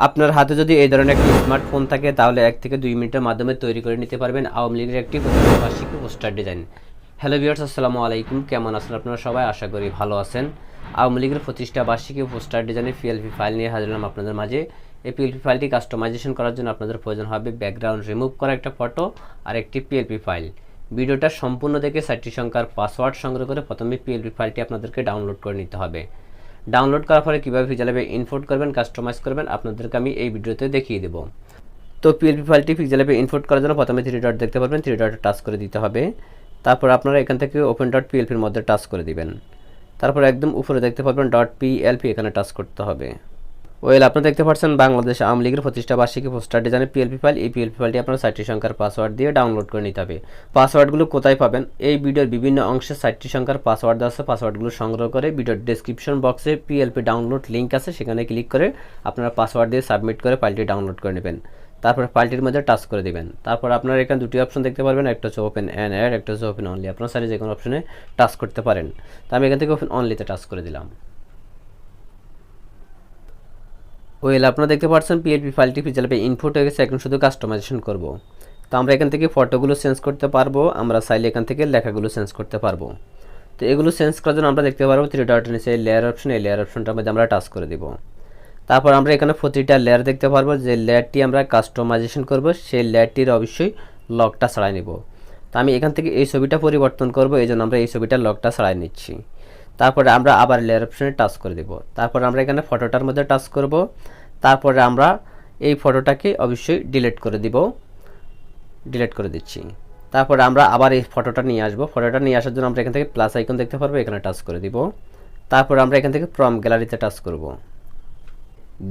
আপনার হাতে যদি এই ধরনের একটি স্মার্টফোন থাকে, তাহলে এক থেকে দুই মিনিটের মাধ্যমে তৈরি করে নিতে পারবেন আওয়ামী লীগের একটি বার্ষিকী পোস্টার ডিজাইন। হ্যালো ভিউয়ার্স আসসালামু আলাইকুম। কেমন আছেন আপনারা সবাই? আশা করি ভালো আছেন। আওয়ামী লীগের প্রতিষ্ঠা বার্ষিকী পোস্টার ডিজাইনের পিএলপি ফাইল নিয়ে হাজির হলাম আপনাদের মাঝে। এই পিএলপি ফাইলটি কাস্টমাইজেশন করার জন্য আপনাদের প্রয়োজন হবে ব্যাকগ্রাউন্ড রিমুভ করা একটা ফটো আর একটি পিএলপি ফাইল ভিডিওটা সম্পূর্ণ দেখে সাতটি সংখ্যার পাসওয়ার্ড সংগ্রহ করে প্রথমে পিএলপি ফাইলটি আপনাদেরকে ডাউনলোড করে নিতে হবে। ডাউনলোড করার পরে কীভাবে ফিজালাবে ইনপোর্ট করবেন, কাস্টমাইজ করবেন, আপনাদেরকে আমি এই ভিডিওতে দেখিয়ে দেবো। তো পিএলপি ফাইলটি ফিজালাবে ইনপোর্ট করার জন্য প্রথমে থ্রি ডট দেখতে পারবেন। থ্রি ডট টাচ করে দিতে হবে। তারপর আপনারা এখান থেকে ওপেন ডট পিএলপির মধ্যে টাচ করে দিবেন। তারপর একদম উপরে দেখতে পারবেন ডট পিএলপি এখানে টাচ করতে হবে। ওয়েল আপনারা দেখতে পাচ্ছেন বাংলাদেশ আওয়ামী লীগের প্রতিষ্ঠা বার্ষিকী পোস্টার ডিজাইনের পিএলপি ফাইল এই পিএলপি ফাইলটি আপনার সাতটি সংখ্যার পাসওয়ার্ড দিয়ে ডাউনলোড করে নিতে হবে। পাসওয়ার্ডগুলো কোথায় পাবেন? এই ভিডিওর বিভিন্ন অংশে সাতটি সংখ্যার পাসওয়ার্ড দেওয়া আছে। পাসওয়ার্ডগুলো সংগ্রহ করে ভিডিওর ডেসক্রিপশন বক্সে পিএলপি ডাউনলোড লিঙ্ক আছে। সেখানে ক্লিক করে আপনারা পাসওয়ার্ড দিয়ে সাবমিট করে ফাইলটি ডাউনলোড করে নেবেন। তারপর ফাইলটির মধ্যে টাচ করে দিবেন। তারপর আপনারা এখানে দুটি অপশন দেখতে পারবেন। একটা হচ্ছে ওপেন অ্যান্ড অ্যাড একটা হচ্ছে ওপেন অনলি আপনার সাইডে যে কোনো অপশনে টাচ করতে পারেন। তো আমি এখান থেকে ওপেন অনলিতে টাচ করে দিলাম। ওয়েল আপনারা দেখতে পাচ্ছেন পিএলপি ফাইলটি ফিজালপে ইনপুট হয়ে গেছে, এখন শুধু কাস্টমাইজেশন করব। তো আমরা এখান থেকে ফটোগুলো চেঞ্জ করতে পারব, আমরা চাইলে এখান থেকে লেখাগুলো চেঞ্জ করতে পারব। তো এগুলো চেঞ্জ করার জন্য আমরা দেখতে পারব থ্রি ডট নিচে লেয়ার অপশন এই লেয়ার অপশনটার মধ্যে আমরা টাচ করে দিব। তারপর আমরা এখানে প্রতিটা লেয়ার দেখতে পারব, যে লেয়ারটি আমরা কাস্টমাইজেশন করব, সেই লেয়ারটির অবশ্যই লকটা ছাড়াই নেব। তো আমি এখান থেকে এই ছবিটা পরিবর্তন করব, এই জন্য আমরা এই ছবিটার লকটা ছাড়াই নিচ্ছি। তারপরে আমরা আবার লেয়ার অপশনে টাচ করে দেব। তারপর আমরা এখানে ফটোটার মধ্যে টাচ করব। তারপরে আমরা এই ফটোটাকে অবশ্যই ডিলিট করে দিব। ডিলিট করে দিচ্ছি। তারপরে আমরা আবার এই ফটোটা নিয়ে আসব। ফটোটা নিয়ে আসার জন্য আমরা এখান থেকে প্লাস আইকন দেখতে পারব, এখানে টাচ করে দিব। তারপর আমরা এখান থেকে প্রম গ্যালারিতে টাচ করব।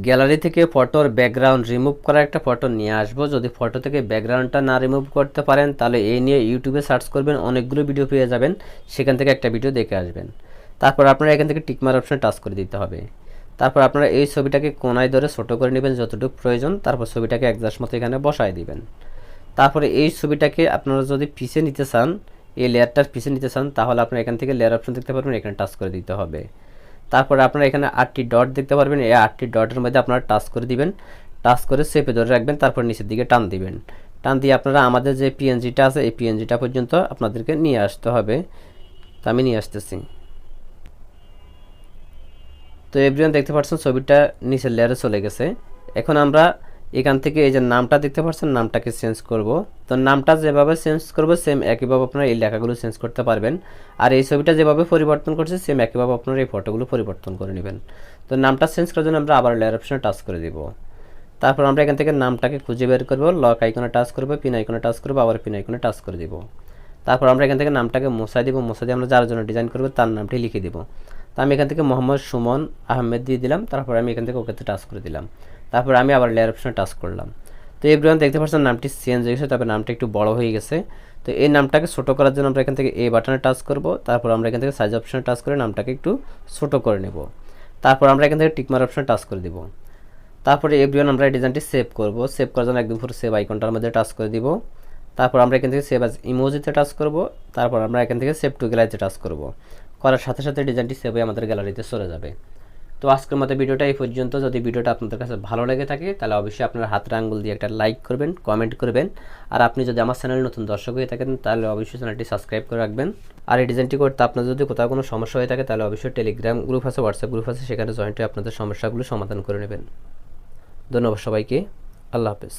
গ্যালারি থেকে ফটোর ব্যাকগ্রাউন্ড রিমুভ করা একটা ফটো নিয়ে আসব। যদি ফটো থেকে ব্যাকগ্রাউন্ডটা না রিমুভ করতে পারেন, তাহলে এই নিয়ে ইউটিউবে সার্চ করবেন, অনেকগুলো ভিডিও পেয়ে যাবেন। সেখান থেকে একটা ভিডিও দেখে আসবেন। তারপর আপনারা এখান থেকে টিকমার অপশনে টাচ করে দিতে হবে। তারপর আপনারা এই ছবিটাকে কোনায় ধরে ছোটো করে নেবেন যতটুকু প্রয়োজন, তারপর ছবিটাকে একজাস্ট মতো এখানে বসায় দিবেন। তারপরে এই ছবিটাকে আপনারা যদি পিছে নিতে চান, এই লেয়ারটার পিছে নিতে চান, তাহলে আপনারা এখান থেকে লেয়ার অপশন দেখতে পারবেন, এখানে টাচ করে দিতে হবে। তারপরে আপনারা এখানে আটটি ডট দেখতে পারবেন, এই আটটি ডটের মধ্যে আপনারা টাচ করে দিবেন। টাচ করে চেপে ধরে রাখবেন, তারপর নিচের দিকে টান দিবেন। টান দিয়ে আপনারা আমাদের যে পিএনজিটা আছে, এই পিএনজিটা পর্যন্ত আপনাদেরকে নিয়ে আসতে হবে। তো আমি নিয়ে আসতেছি। তো এভরিওয়ান দেখতে পাচ্ছেন ছবিটা নিচের লেয়ারে চলে গেছে। এখন আমরা এখান থেকে এই যে নামটা দেখতে পাচ্ছেন নামটাকে চেঞ্জ করব। তো নামটা যেভাবে চেঞ্জ করব সেম একইভাবে আপনারা এই লেখাগুলো চেঞ্জ করতে পারবেন। আর এই ছবিটা যেভাবে পরিবর্তন করছে সেম একইভাবে আপনারা এই ফটোগুলো পরিবর্তন করে নেবেন। তো নামটা চেঞ্জ করার জন্য আমরা আবার লেয়ার অপশনে টাচ করে দিব। তারপর আমরা এখান থেকে নামটাকে খুঁজে বের করব লক আইকনে টাচ করব পিন আইকনে টাচ করব, আবার পিন আইকনে টাচ করে দিব। তারপর আমরা এখান থেকে নামটাকে মশাই দিব মশাই দিয়ে আমরা যার জন্য ডিজাইন করব, তার নামটি লিখে দিব। তো আমি এখান থেকে মোহাম্মদ সুমন আহমেদ দিয়ে দিলাম, তারপর আমি এখান থেকে ওকেতে টাচ করে দিলাম। তারপর আমি আবার লেয়ার অপশনে টাচ করলাম। তো এভরিওয়ান দেখতে পাচ্ছেন নামটি চেঞ্জ হয়ে গেছে, তবে নামটা একটু বড় হয়ে গেছে। তো এই নামটাকে ছোটো করার জন্য আমরা এখান থেকে এ বাটনে টাচ করব, তারপর আমরা এখান থেকে সাইজ অপশনে টাচ করে নামটাকে একটু ছোটো করে নেব। তারপর আমরা এখান থেকে টিকমার অপশনে টাচ করে দিব। তারপরে এভরিওয়ান আমরা এই ডিজাইনটি সেভ করব। সেভ করার জন্য একদম পুরো সেভ আইকনটার মধ্যে টাচ করে দিব। তারপর আমরা এখান থেকে সেভ আজ ইমোজিতে টাচ করব। তারপর আমরা এখান থেকে সেভ টু গ্যালারিতে টাচ করব। করার সাথে সাথে ডিজাইনটি সেভ হয়ে আমাদের গ্যালারিতে চলে যাবে। তো আজকের মতো ভিডিওটা এই পর্যন্ত। যদি ভিডিওটা আপনাদের কাছে ভালো লেগে থাকে, তাহলে অবশ্যই আপনার হাতের আঙ্গুল দিয়ে একটা লাইক করবেন কমেন্ট করবেন। আর আপনি যদি আমার চ্যানেল নতুন দর্শক হয়ে থাকেন, তাহলে অবশ্যই চ্যানেলটি সাবস্ক্রাইব করে রাখবেন। আর এই ডিজাইনটি করতে আপনার যদি কোথাও কোনো সমস্যা হয়ে থাকে, তাহলে অবশ্যই টেলিগ্রাম গ্রুপ আছে হোয়াটসঅ্যাপ গ্রুপ আছে, সেখানে জয়েন্ট হয়ে আপনাদের সমস্যাগুলো সমাধান করে নেবেন। ধন্যবাদ সবাইকে। আল্লাহ হাফেজ।